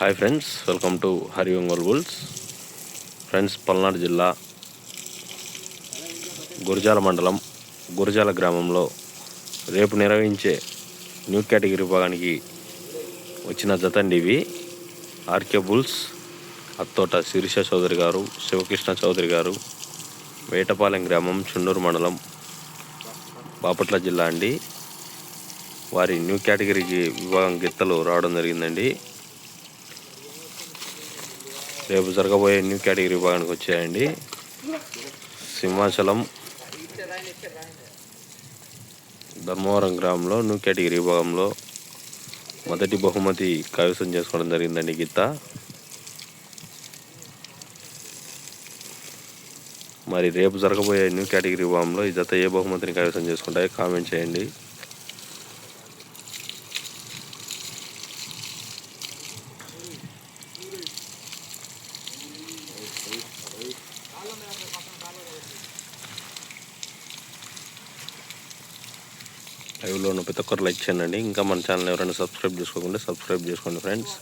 Hi friends welcome to Hari Ongole bulls friends Palnadu జిల్లా గురజాల మండలం గురజాల గ్రామంలో రేపు నిర్వహించే న్యూ కేటగిరీ విభాగానికి వచ్చిన జతండి ఇవి ఆర్కే బుల్స్ అత్తోట శిరీష చౌదరి గారు శివకృష్ణ చౌదరి గారు వేటపాలెం గ్రామం చుండూరు మండలం బాపట్ల జిల్లా అండి. వారి న్యూ కేటగిరీకి విభాగం గిత్తలు రావడం జరిగిందండి. రేపు జరగబోయే న్యూ కేటగిరీ విభాగానికి వచ్చాయండి. సింహాచలం ధర్మవరం గ్రామంలో న్యూ కేటగిరీ విభాగంలో మొదటి బహుమతి కైవసం చేసుకోవడం జరిగిందండి గీత. మరి రేపు జరగబోయే న్యూ కేటగిరీ విభాగంలో ఈ జత ఏ బహుమతిని కైవసం చేసుకుంటాయో కామెంట్ చేయండి. లైవ్లో ఉన్న ప్రతి ఒక్కరు లైక్ చేయండి. ఇంకా మన ఛానల్ ఎవరైనా సబ్స్క్రైబ్ చేసుకోకుండా సబ్స్క్రైబ్ చేసుకోండి ఫ్రెండ్స్.